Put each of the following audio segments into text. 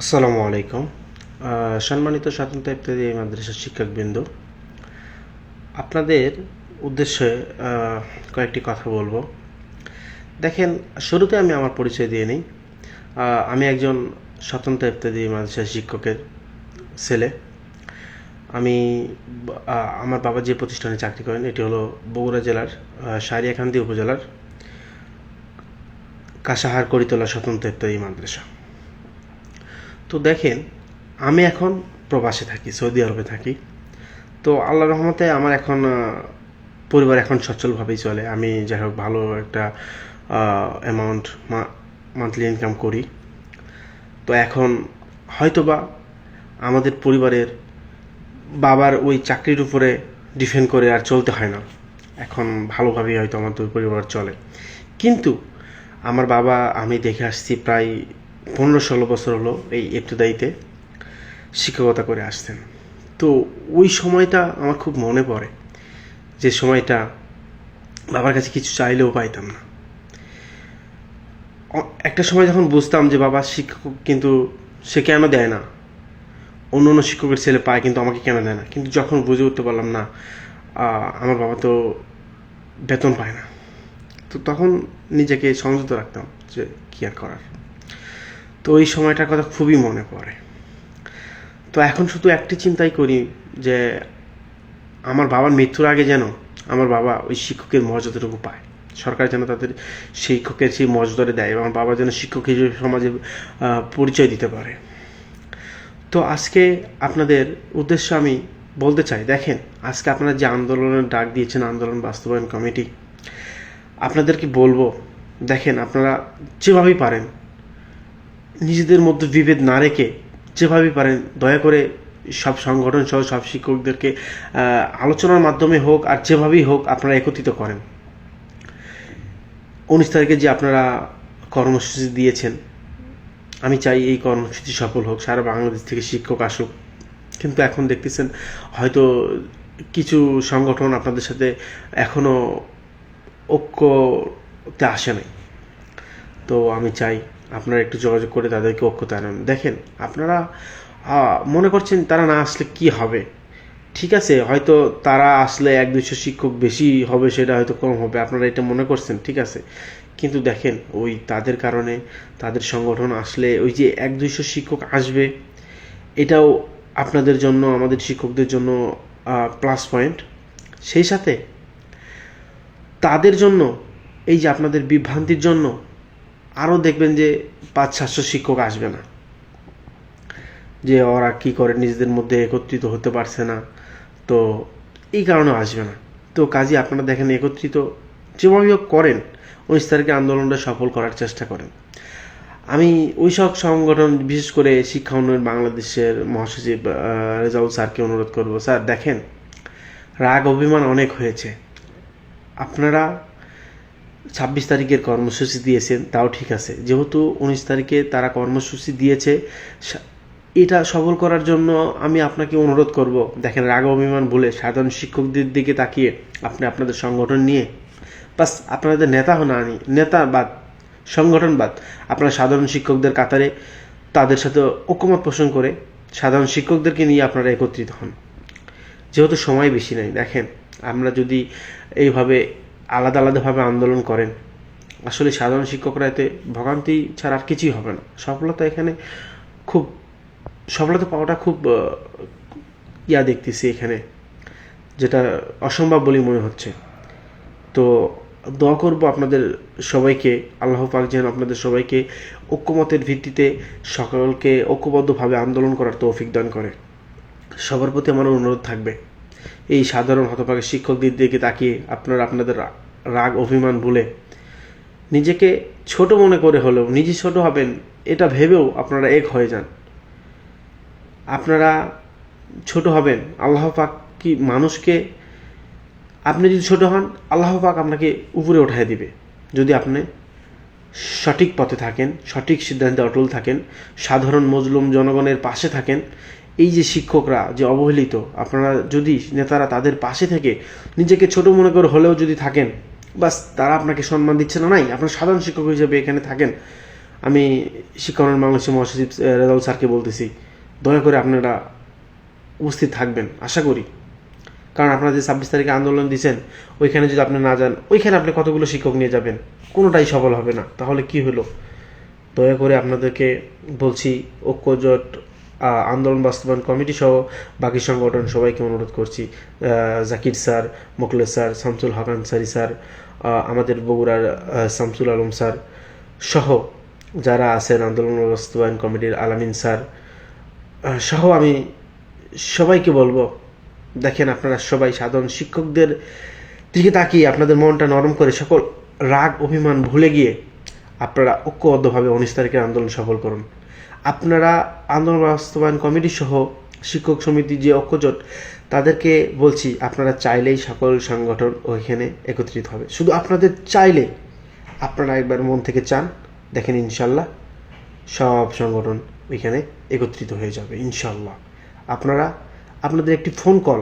আসসালামু আলাইকুম। সম্মানিত স্বাতন্ত্র ইত্যাদি মাদ্রাসার শিক্ষকবৃন্দ, আপনাদের উদ্দেশ্যে কয়েকটি কথা বলব। দেখেন, শুরুতে আমি আমার পরিচয় দিয়ে নিই। আমি একজন স্বতন্ত্র ইত্যাদি মাদ্রাসার শিক্ষকের ছেলে। আমি আমার বাবা যে প্রতিষ্ঠানে চাকরি করেন, এটি হলো বগুড়া জেলার সারিয়াকান্দি উপজেলার কাসাহার করিতলা স্বতন্ত্র ইত্যাদি মাদ্রাসা। তো দেখেন, আমি এখন প্রবাসে থাকি, সৌদি আরবে থাকি। তো আল্লাহ রহমতে আমার এখন পরিবার এখন সচ্ছলভাবেই চলে। আমি যাই হোক ভালো একটা অ্যামাউন্ট মান্থলি ইনকাম করি। তো এখন হয়তোবা আমাদের পরিবারের বাবার ওই চাকরির উপরে ডিপেন্ড করে আর চলতে হয় না। এখন ভালোভাবেই হয়তো আমাদের পরিবার চলে। কিন্তু আমার বাবা, আমি দেখে আসছি প্রায় পনেরো ষোলো বছর হলো এই ইবতদায়ীতে শিক্ষকতা করে আসতেন তো ওই সময়টা আমার খুব মনে পড়ে যে সময়টা বাবার কাছে কিছু চাইলেও পাইতাম না। একটা সময় যখন বুঝতাম যে বাবা শিক্ষক কিন্তু সে কেন দেয় না, অন্য অন্য শিক্ষকের ছেলে পায় কিন্তু আমাকে কেন দেয় না, কিন্তু যখন বুঝে উঠতে পারলাম না আমার বাবা তো বেতন পায় না। তো তখন নিজেকে সংযত রাখতাম যে কি আর করার। তো ওই সময়টার কথা খুবই মনে পড়ে। তো এখন শুধু একটি চিন্তাই করি যে আমার বাবার মৃত্যুর আগে যেন আমার বাবা ওই শিক্ষকের মর্যাদাটুকু পায়। সরকার যেন তাদের শিক্ষকের সেই মর্যাদাটা দেয় এবং আমার বাবা যেন শিক্ষক হিসেবে সমাজে পরিচয় দিতে পারে। তো আজকে আপনাদের উদ্দেশ্য আমি বলতে চাই, দেখেন, আজকে আপনারা যে আন্দোলনের ডাক দিয়েছেন, আন্দোলন বাস্তবায়ন কমিটি আপনাদেরকে বলব? দেখেন, আপনারা যেভাবেই পারেন নিজেদের মধ্যে বিভেদ না রেখে যেভাবেই পারেন দয়া করে সব সংগঠন সহ সব শিক্ষকদেরকে আলোচনার মাধ্যমে হোক আর যেভাবেই হোক আপনারা একত্রিত করেন। উনিশ তারিখে যে আপনারা কর্মসূচি দিয়েছেন, আমি চাই এই কর্মসূচি সফল হোক, সারা বাংলাদেশ থেকে শিক্ষক আসুক। কিন্তু এখন দেখতেছেন, হয়তো কিছু সংগঠন আপনাদের সাথে এখনও ঐক্যতে আসে নাই। তো আমি চাই আপনারা একটু যোগাযোগ করে তাদেরকে ঐক্যতে আনেন। দেখেন, আপনারা মনে করছেন তারা না আসলে কি হবে? ঠিক আছে, হয়তো তারা আসলে এক দুইশো শিক্ষক বেশি হবে, সেটা হয়তো কম হবে, আপনারা এটা মনে করছেন, ঠিক আছে? কিন্তু দেখেন, ওই তাদের কারণে তাদের সংগঠন আসলে ওই যে এক দুইশো শিক্ষক আসবে, এটাও আপনাদের জন্য, আমাদের শিক্ষকদের জন্য প্লাস পয়েন্ট সেই সাথে তাদের জন্য, এই যে আপনাদের বিভ্রান্তির জন্য আরও দেখবেন যে পাঁচ, সাতশো শিক্ষক আসবে না। যে ওরা কি করে, নিজেদের মধ্যে একত্রিত হতে পারছে না। তো এই কারণে আসবে না। তো কাজে, আপনারা দেখেন, একত্রিত যেভাবে করেন উনিশ তারিখে আন্দোলনটা সফল করার চেষ্টা করেন। আমি ওই সব সংগঠন, বিশেষ করে শিক্ষা উন্নয়ন বাংলাদেশের মহাসচিব রেজাউল স্যারকে অনুরোধ করব। স্যার, দেখেন, রাগ, অভিমান অনেক হয়েছে। আপনারা ছাব্বিশ তারিখের কর্মসূচি দিয়েছেন, তাও ঠিক আছে। যেহেতু উনিশ তারিখে তারা কর্মসূচি দিয়েছে এটা সফল করার জন্য আমি আপনাকে অনুরোধ করব। দেখেন রাগ অভিমান ভুলে সাধারণ শিক্ষকদের দিকে তাকিয়ে আপনি আপনাদের সংগঠন নিয়ে, বাস আপনাদের নেতা না আনি নেতা বাদ সংগঠন বাদ আপনারা সাধারণ শিক্ষকদের কাতারে তাদের সাথে ঐক্যমত পোষণ করে সাধারণ শিক্ষকদেরকে নিয়ে আপনারা একত্রিত হন। যেহেতু সময় বেশি নাই, দেখেন, আমরা যদি এইভাবে আলাদা আলাদাভাবে আন্দোলন করেন। আসলে সাধারণ শিক্ষকরা এতে ভোগান্তি ছাড়া আর কিছুই হবে না। সফলতা এখানে খুব, সফলতা পাওয়াটা খুব ইয়া দেখতেছি এখানে, যেটা অসম্ভব বলেই মনে হচ্ছে। তো দোয়া করব আপনাদের সবাইকে, আল্লাহ পাক যেন আপনাদের সবাইকে ঐক্যমতের ভিত্তিতে সকলকে ঐক্যবদ্ধভাবে আন্দোলন করার তৌফিক দান করে। সবার প্রতি আমার অনুরোধ থাকবে। এই সাধারণ হতভাগের শিক্ষকদের দিকে তাকিয়ে আপনারা আপনাদের রাগ, অভিমান ভুলে নিজেকে ছোট মনে করে হলেও নিজে ছোট হবেন, এটা ভেবেও আপনারা এক হয়ে যান। আপনারা ছোট হবেন, আল্লাহ পাক কি মানুষকে, আপনি যদি ছোট হন, আল্লাহ পাক আপনাকে উপরে উঠায় দিবে। যদি আপনি সঠিক পথে থাকেন, সঠিক সিদ্ধান্তে অটল থাকেন, সাধারণ মজলুম জনগণের পাশে থাকেন এই যে শিক্ষকরা যে অবহেলিত, আপনারা যদি নেতারা তাদের পাশে থেকে নিজেকে ছোট মনে করে হলেও যদি থাকেন, বাস তারা আপনাকে সম্মান দিচ্ছে না, নাই? আপনার সাধারণ শিক্ষক হিসেবে এখানে থাকেন। আমি শিক্ষানন্দ বাংলাদেশের মহাসচিব রেজাউল স্যারকে বলতেছি, দয়া করে আপনারা উপস্থিত থাকবেন, আশা করি। কারণ আপনারা যে ছাব্বিশ তারিখে আন্দোলন দিয়েছেন, ওইখানে যদি আপনি না যান, ওইখানে আপনি কতগুলো শিক্ষক নিয়ে যাবেন? কোনোটাই সফল হবে না। তাহলে কি হলো? দয়া করে আপনাদেরকে বলছি, ঐক্যজোট আন্দোলন বাস্তবায়ন কমিটি সহ বাকি সংগঠন সবাইকে অনুরোধ করছি। Zakir sir Mokles sir, Shamsul Haque Ansari sir আমাদের বগুড়ার শামসুল আলম স্যার সহ যারা আছেন আন্দোলন বাস্তবায়ন কমিটির আলামিন স্যার সহ আমি সবাইকে বলব, দেখেন আপনারা সবাই সাধারণ শিক্ষকদের দিকে তাকিয়ে আপনাদের মনটা নরম করে সকল রাগ, অভিমান ভুলে গিয়ে আপনারা ঐক্যবদ্ধভাবে উনিশ তারিখের আন্দোলন সফল করুন। আপনারা আন্দোলন বাস্তবায়ন কমিটি সহ শিক্ষক সমিতি যে ঐক্যজোট, তাদেরকে বলছি আপনারা চাইলেই সকল সংগঠন ওইখানে একত্রিত হবে। শুধু আপনাদের চাইলে আপনারা একবার মন থেকে চান, দেখেন ইনশাল্লাহ সব সংগঠন ওইখানে একত্রিত হয়ে যাবে, ইনশাল্লাহ। আপনারা, আপনাদের একটি ফোন কল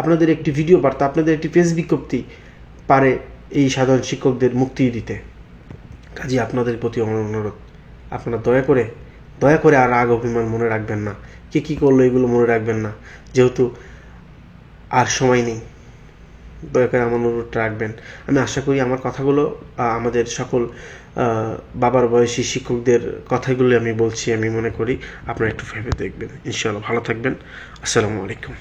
আপনাদের একটি ভিডিও বার্তা, আপনাদের একটি পেজ বিজ্ঞপ্তি পারে এই সাধারণ শিক্ষকদের মুক্তি দিতে। কাজে আপনাদের প্রতি অনুরোধ। আপনারা দয়া করে দয়া করে আর রাগ অভিমান মনে রাখবেন না। কে কী করল এগুলো মনে রাখবেন না। যেহেতু আর সময় নেই। দয়া করে আমার অনুরোধটা রাখবেন। আমি আশা করি আমার কথাগুলো আমাদের সকল বাবার বয়সী শিক্ষকদের কথাগুলো আমি বলছি, আমি মনে করি। আপনারা একটু ভেবে দেখবেন। ইনশাআল্লাহ ভালো থাকবেন। আসসালামু আলাইকুম।